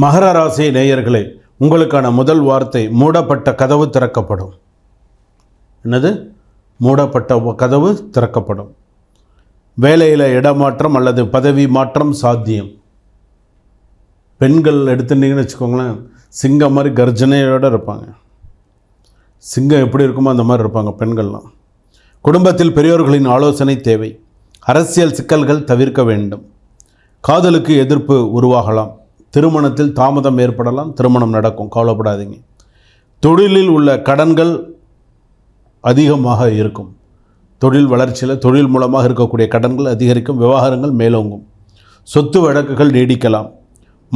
மகர ராசி நேயர்களே உங்களுக்கான முதல் வார்த்தை மூடப்பட்ட கதவு திறக்கப்படும். என்னது? மூடப்பட்ட கதவு திறக்கப்படும். வேலையில் இடமாற்றம் அல்லது பதவி மாற்றம் சாத்தியம். பெண்கள் எடுத்துட்டீங்கன்னு வச்சுக்கோங்களேன் சிங்கம் மாதிரி கர்ஜனையோடு இருப்பாங்க. சிங்கம் எப்படி இருக்குமோ அந்த மாதிரி இருப்பாங்க பெண்கள்லாம். குடும்பத்தில் பெரியோர்களின் ஆலோசனை தேவை. அரசியல் சிக்கல்கள் தவிர்க்க வேண்டும். காதலுக்கு எதிர்ப்பு உருவாகலாம். திருமணத்தில் தாமதம் ஏற்படலாம் திருமணம் நடக்கும் கவலைப்படாதீங்க. தொழிலில் உள்ள கடன்கள் அதிகமாக இருக்கும். தொழில் வளர்ச்சியில் தொழில் மூலமாக இருக்கக்கூடிய கடன்கள் அதிகரிக்கும் விவகாரங்கள் மேலோங்கும். சொத்து வழக்குகள் நீடிக்கலாம்.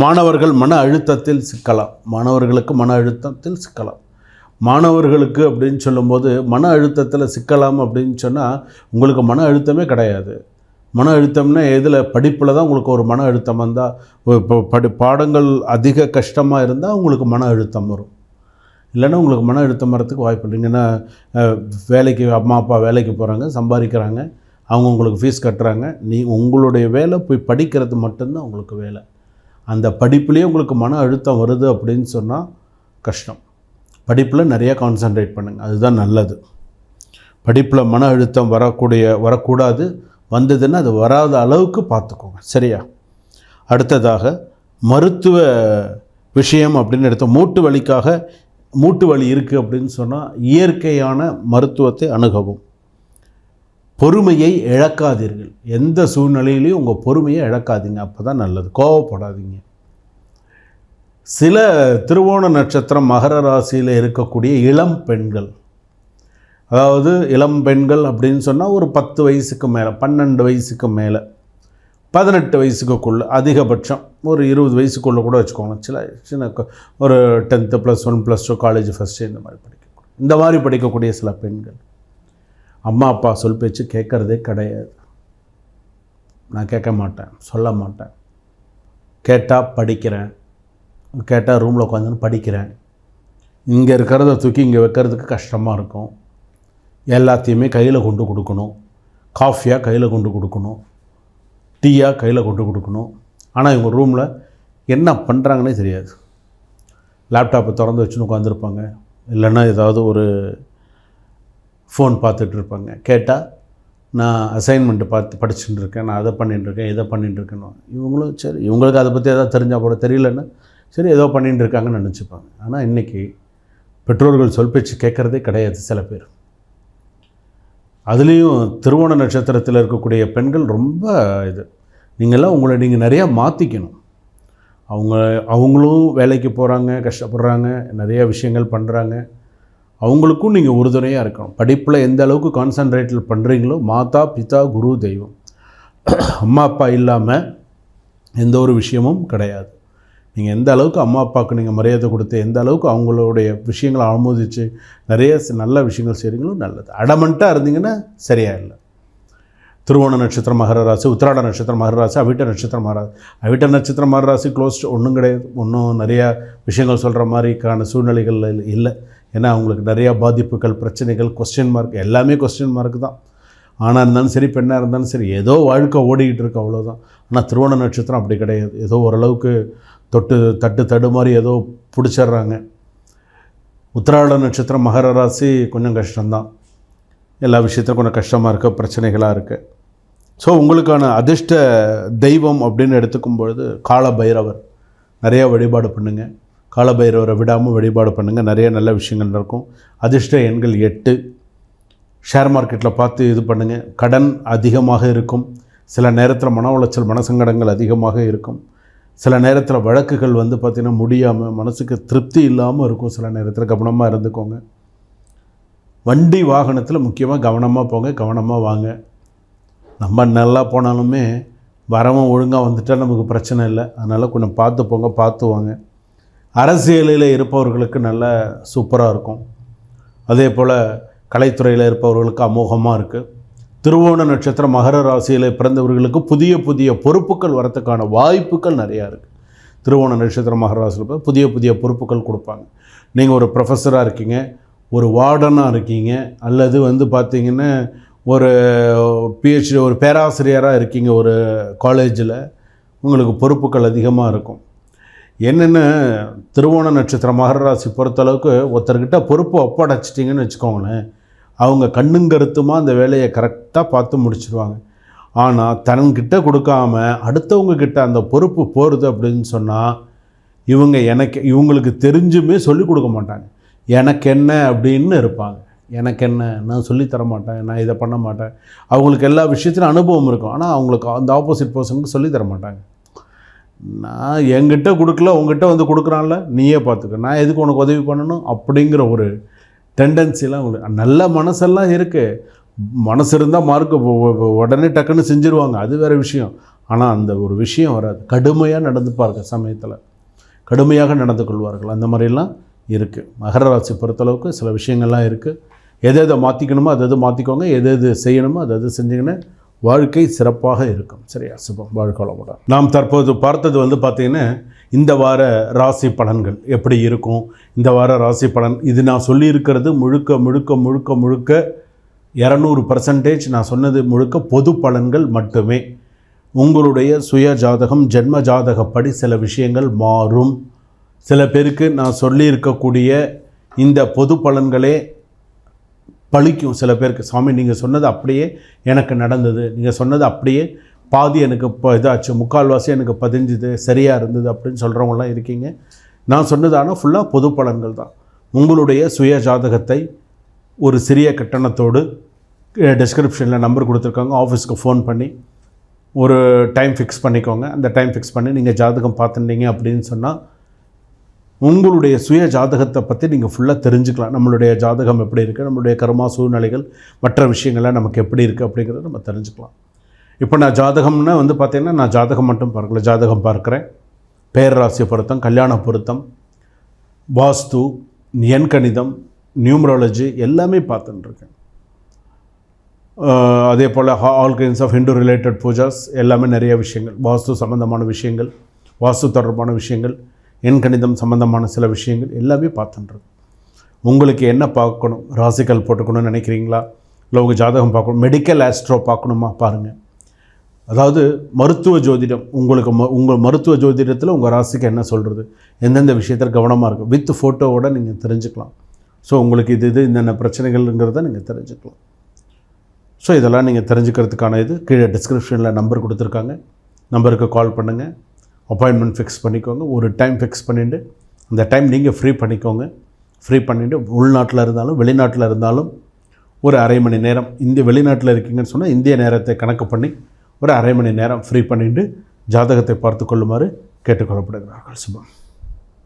மாணவர்கள் மன அழுத்தத்தில் சிக்கலாம். மாணவர்களுக்கு மன அழுத்தத்தில் சிக்கலாம். மாணவர்களுக்கு அப்படின்னு சொல்லும்போது மன அழுத்தத்தில் சிக்கலாம் அப்படின்னு சொன்னால் உங்களுக்கு மன அழுத்தமே கிடையாது. மன அழுத்தம்னா எதில்? படிப்பில் தான் உங்களுக்கு ஒரு மன அழுத்தம் வந்தால் இப்போ படி பாடங்கள் அதிக கஷ்டமாக இருந்தால் உங்களுக்கு மன அழுத்தம் வரும். இல்லைன்னா உங்களுக்கு மன அழுத்தம் வரத்துக்கு வாய்ப்பு இல்லைங்கன்னா வேலைக்கு அம்மா அப்பா வேலைக்கு போகிறாங்க சம்பாதிக்கிறாங்க அவங்க உங்களுக்கு ஃபீஸ் கட்டுறாங்க நீ உங்களுடைய வேலை போய் படிக்கிறது மட்டும்தான் உங்களுக்கு வேலை. அந்த படிப்புலேயே உங்களுக்கு மன அழுத்தம் வருது அப்படின்னு சொன்னால் கஷ்டம். படிப்பில் நிறையா கான்சென்ட்ரேட் பண்ணுங்கள் அதுதான் நல்லது. படிப்பில் மன அழுத்தம் வரக்கூடிய வரக்கூடாது. வந்ததுன்னா அது வராத அளவுக்கு பார்த்துக்கோங்க. சரியா? அடுத்ததாக மருத்துவ விஷயம் அப்படின்னு எடுத்தோம். மூட்டு வலிக்காக மூட்டு வலி இருக்குது அப்படின்னு சொன்னால் இயற்கையான மருத்துவத்தை அணுகவும். பொறுமையை இழக்காதீர்கள். எந்த சூழ்நிலையிலையும் உங்கள் பொறுமையை இழக்காதீங்க. அப்போ தான் நல்லது. கோவப்படாதீங்க. சில திருவோண நட்சத்திரம் மகர ராசியில் இருக்கக்கூடிய இளம் பெண்கள் அதாவது இளம் பெண்கள் அப்படின்னு சொன்னால் ஒரு பத்து வயசுக்கு மேலே பன்னெண்டு வயசுக்கு மேலே பதினெட்டு வயசுக்குள்ளே அதிகபட்சம் ஒரு இருபது வயசுக்குள்ளே கூட வச்சுக்கோங்க சில சின்ன ஒரு tenth plus one plus two college first இந்த மாதிரி படிக்கக்கூடிய இந்த மாதிரி படிக்கக்கூடிய சில பெண்கள். அம்மா அப்பா சொல் பேச்சு கேட்குறதே கிடையாது. நான் கேட்க மாட்டேன் சொல்ல மாட்டேன். கேட்டால் படிக்கிறேன் கேட்டால் ரூமில் உட்காந்து படிக்கிறேன். இங்கே இருக்கிறத தூக்கி இங்கே வைக்கிறதுக்கு கஷ்டமாக இருக்கும். எல்லாத்தையுமே கையில் கொண்டு கொடுக்கணும். காஃபியாக கையில் கொண்டு கொடுக்கணும். டீயாக கையில் கொண்டு கொடுக்கணும். ஆனால் இவங்க ரூமில் என்ன பண்ணுறாங்கன்னே தெரியாது. லேப்டாப்பை திறந்து வச்சுன்னு உட்காந்துருப்பாங்க இல்லைன்னா ஏதாவது ஒரு ஃபோன் பார்த்துட்டு இருப்பாங்க. கேட்டால் நான் அசைன்மெண்ட்டு பார்த்து படிச்சுட்டு இருக்கேன். நான் அதை பண்ணிட்டுருக்கேன் இதை பண்ணிட்டுருக்கேன்னு இவங்களும் சரி இவங்களுக்கு அதை பற்றி எதாவது தெரிஞ்சால் கூட தெரியலன்னா சரி ஏதோ பண்ணிட்டு இருக்காங்கன்னு நினச்சிப்பாங்க. ஆனால் இன்றைக்கி பெற்றோர்கள் சொல் பேச்சு கேட்குறதே கிடையாது சில பேர். அதுலேயும் திருவோண நட்சத்திரத்தில் இருக்கக்கூடிய பெண்கள் ரொம்ப இது. நீங்கள்லாம் உங்களை நீங்கள் நிறையா மாற்றிக்கணும் அவங்க அவங்களும் வேலைக்கு போகிறாங்க கஷ்டப்படுறாங்க நிறையா விஷயங்கள் பண்ணுறாங்க. அவங்களுக்கும் நீங்கள் உறுதுணையாக இருக்கணும். படிப்பில் எந்த அளவுக்கு கான்சன்ட்ரேட்டில் பண்ணுறீங்களோ மாதா பிதா குரு தெய்வம். அம்மா அப்பா இல்லாமல் எந்த ஒரு விஷயமும் கிடையாது. நீங்கள் எந்த அளவுக்கு அம்மா அப்பாவுக்கு நீங்கள் மரியாதை கொடுத்து எந்த அளவுக்கு அவங்களுடைய விஷயங்களை ஆமோதித்து நிறைய நல்ல விஷயங்கள் செய்கிறீங்களோ நல்லது. அடமெண்ட்டாக இருந்தீங்கன்னா சரியா இல்லை திருவோண நட்சத்திரம் மகர ராசி உத்திராட நட்சத்திரம் மகர ராசி அவிட்ட நட்சத்திரம் மகராசி அவிட்ட நட்சத்திரம் மகர ராசி க்ளோஸ்ட் ஒன்றும் கிடையாது. ஒன்றும் நிறையா விஷயங்கள் சொல்கிற மாதிரிக்கான சூழ்நிலைகள் இல்லை. ஏன்னா அவங்களுக்கு நிறையா பாதிப்புகள் பிரச்சனைகள் கொஸ்டின் மார்க் எல்லாமே கொஸ்டின் மார்க் தான். ஆனால் இருந்தாலும் சரி பெண்ணாக இருந்தாலும் சரி ஏதோ வாழ்க்கை ஓடிக்கிட்டு இருக்கு அவ்வளோதான் ஆனால் திருவோண நட்சத்திரம் அப்படி கிடையாது. ஏதோ ஓரளவுக்கு தொட்டு தட்டு தடு மாதிரி ஏதோ பிடிச்சிடுறாங்க. உத்திராட நட்சத்திரம் மகர ராசி கொஞ்சம் கஷ்டம்தான். எல்லா விஷயத்திலும் கொஞ்சம் கஷ்டமாக இருக்குது பிரச்சனைகளாக இருக்குது ஸோ உங்களுக்கான அதிர்ஷ்ட தெய்வம் அப்படின்னு எடுத்துக்கும் பொழுது கால பைரவர் வழிபாடு பண்ணுங்கள் கால பைரவரை விடாமல் வழிபாடு பண்ணுங்கள் நிறைய நல்ல விஷயங்கள் நடக்கும். அதிர்ஷ்ட எண்கள் எட்டு. ஷேர் மார்க்கெட்டில் பார்த்து இது பண்ணுங்கள் கடன் அதிகமாக இருக்கும். சில நேரத்தில் மன உளைச்சல் மனசங்கடங்கள் அதிகமாக இருக்கும். சில நேரத்தில் வழக்குகள் வந்து பார்த்திங்கன்னா முடியாமல் மனசுக்கு திருப்தி இல்லாமல் இருக்கும் சில நேரத்தில். கவனமாக இருந்துக்கோங்க. வண்டி வாகனத்தில் முக்கியமாக கவனமாக போங்க கவனமாக வாங்க. நம்ம நல்லா போனாலுமே வரவன் ஒழுங்காக வந்துட்டால் நமக்கு பிரச்சனை இல்லை. அதனால் கொஞ்சம் பார்த்து போங்க பார்த்து வாங்க. அரசியலில் இருப்பவர்களுக்கு நல்ல சூப்பராக இருக்கும். அதே போல் கலைத்துறையில் இருப்பவர்களுக்கு அமோகமாக இருக்குது திருவோண நட்சத்திரம் மகர ராசியில் பிறந்தவர்களுக்கு புதிய புதிய பொறுப்புகள் வரத்துக்கான வாய்ப்புகள் நிறையா இருக்குது திருவோண நட்சத்திரம் மகர ராசியில் புதிய புதிய பொறுப்புகள் கொடுப்பாங்க. நீங்கள் ஒரு ப்ரொஃபஸராக இருக்கீங்க ஒரு வார்டனாக இருக்கீங்க அல்லது வந்து பார்த்தீங்கன்னா ஒரு பிஹெச்டி ஒரு பேராசிரியராக இருக்கீங்க ஒரு காலேஜில் உங்களுக்கு பொறுப்புகள் அதிகமாக இருக்கும். என்னென்னு திருவோண நட்சத்திரம் மகர ராசி பொறுத்தளவுக்கு ஒருத்தர்கிட்ட பொறுப்பு ஒப்படைச்சிட்டிங்கன்னு வச்சுக்கோங்களேன். அவங்க கண்ணுங்கருத்துமாக அந்த வேலையை கரெக்டாக பார்த்து முடிச்சிருவாங்க. ஆனால் தன்கிட்ட கொடுக்காம அடுத்தவங்கக்கிட்ட அந்த பொறுப்பு போகிறது அப்படின்னு சொன்னால் இவங்க எனக்கு இவங்களுக்கு தெரிஞ்சுமே சொல்லிக் கொடுக்க மாட்டாங்க. எனக்கு என்ன அப்படின்னு இருப்பாங்க. எனக்கு என்ன? நான் சொல்லித் தர மாட்டேன். நான் இதை பண்ண மாட்டேன். அவங்களுக்கு எல்லா விஷயத்திலும் அனுபவம் இருக்கும். ஆனால் அவங்களுக்கு அந்த ஆப்போசிட் பர்சனுக்கு சொல்லித் தர மாட்டாங்க. நான் என்கிட்ட கொடுக்கல உங்ககிட்ட வந்து கொடுக்குறான்ல நீயே பார்த்துக்க. நான் எதுக்கு உனக்கு உதவி பண்ணணும்? அப்படிங்கிற ஒரு டெண்டன்சிலாம் உங்களுக்கு நல்ல மனசெல்லாம் இருக்குது மனசு இருந்தால் மார்க்கு உடனே டக்குன்னு செஞ்சுருவாங்க. அது வேறு விஷயம். ஆனால் அந்த ஒரு விஷயம் வராது. கடுமையாக நடந்துப்பாருங்க சமயத்தில். கடுமையாக நடந்து கொள்வார்கள். அந்த மாதிரிலாம் இருக்குது மகர ராசி பொறுத்தளவுக்கு சில விஷயங்கள்லாம் இருக்குது எதை எதை மாற்றிக்கணுமோ அதை எது மாற்றிக்கோங்க எது எது செய்யணுமோ அதை எது செஞ்சிங்கன்னா வாழ்க்கை சிறப்பாக இருக்கும். சரியா? சுபம். வாழ்க்கை நாம் தற்போது பார்த்தது வந்து பார்த்திங்கன்னா இந்த வார ராசி பலன்கள் எப்படி இருக்கும்? இந்த வார ராசி பலன் இது நான் சொல்லியிருக்கிறது முழுக்க முழுக்க முழுக்க முழுக்க இரநூறு பர்சன்டேஜ் நான் சொன்னது முழுக்க பொது பலன்கள் மட்டுமே. உங்களுடைய சுய ஜாதகம் ஜென்ம ஜாதகப்படி சில விஷயங்கள் மாறும். சில பேருக்கு நான் சொல்லியிருக்கக்கூடிய இந்த பொது பலன்களே பழிக்கும். சில பேருக்கு சாமி நீங்கள் சொன்னது அப்படியே எனக்கு நடந்தது. நீங்கள் சொன்னது அப்படியே பாதி எனக்கு இப்போ இதாச்சு முக்கால்வாசி எனக்கு பதிஞ்சுது சரியாக இருந்தது அப்படின்னு சொல்கிறவங்களாம் இருக்கீங்க. நான் சொன்னது ஆனால் ஃபுல்லாக பொது பலன்கள் தான். உங்களுடைய சுய ஜாதகத்தை ஒரு சிறிய கட்டணத்தோடு டிஸ்கிரிப்ஷனில் நம்பர் கொடுத்துருக்காங்க. ஆஃபீஸ்க்கு ஃபோன் பண்ணி ஒரு டைம் ஃபிக்ஸ் பண்ணிக்கோங்க. அந்த டைம் ஃபிக்ஸ் பண்ணி நீங்கள் ஜாதகம் பார்த்துட்டீங்க அப்படின்னு சொன்னால் உங்களுடைய சுய ஜாதகத்தை பற்றி நீங்கள் ஃபுல்லாக தெரிஞ்சுக்கலாம். நம்மளுடைய ஜாதகம் எப்படி இருக்குது நம்மளுடைய கர்மா சூழ்நிலைகள் மற்ற விஷயங்கள்லாம் நமக்கு எப்படி இருக்குது அப்படிங்கிறத நம்ம தெரிஞ்சுக்கலாம். இப்போ நான் ஜாதகம்னா வந்து பார்த்திங்கன்னா நான் ஜாதகம் மட்டும் பார்க்கல. ஜாதகம் பார்க்குறேன். பேரராசி பொருத்தம் கல்யாண பொருத்தம் வாஸ்து எண்கணிதம் நியூமராலஜி எல்லாமே பார்த்துட்டுருக்கேன் அதே போல் all kinds of Hindu related pujas எல்லாமே நிறைய விஷயங்கள். வாஸ்து சம்மந்தமான விஷயங்கள் வாஸ்து தொடர்பான விஷயங்கள் எண்கணிதம் சம்மந்தமான சில விஷயங்கள் எல்லாமே பார்த்துட்டுருக்கேன் உங்களுக்கு என்ன பார்க்கணும்? ராசிக்கல் போட்டுக்கணும்னு நினைக்கிறீங்களா? இல்லை உங்கள் ஜாதகம் பார்க்கணும்? மெடிக்கல் ஆஸ்ட்ரோ பார்க்கணுமா? பாருங்கள் அதாவது மருத்துவ ஜோதிடம் உங்களுக்கு ம உங்கள் மருத்துவ ஜோதிடத்தில் உங்கள் ராசிக்கு என்ன சொல்கிறது எந்தெந்த விஷயத்தில் கவனமாக இருக்கும் வித் ஃபோட்டோவோட நீங்கள் தெரிஞ்சுக்கலாம். ஸோ உங்களுக்கு இது இது என்னென்ன பிரச்சனைகள்ங்கிறத நீங்கள் தெரிஞ்சுக்கலாம். ஸோ இதெல்லாம் நீங்கள் தெரிஞ்சுக்கிறதுக்கான இது கீழே டிஸ்கிரிப்ஷனில் நம்பர் கொடுத்துருக்காங்க. நம்பருக்கு கால் பண்ணுங்கள் அப்பாயின்மெண்ட் ஃபிக்ஸ் பண்ணிக்கோங்க. ஒரு டைம் ஃபிக்ஸ் பண்ணிவிட்டு அந்த டைம் நீங்கள் ஃப்ரீ பண்ணிக்கோங்க. ஃப்ரீ பண்ணிவிட்டு உள்நாட்டில் இருந்தாலும் வெளிநாட்டில் இருந்தாலும் ஒரு அரை மணி நேரம் இந்திய வெளிநாட்டில் இருக்கீங்கன்னு சொன்னால் இந்திய நேரத்தை கணக்கு பண்ணி ஒரு அரை மணி நேரம் ஃப்ரீ பண்ணிட்டு ஜாதகத்தை பார்த்து கொள்ளுமாறு கேட்டுக்கொள்ளப்படுகிறார்கள். சுபம்.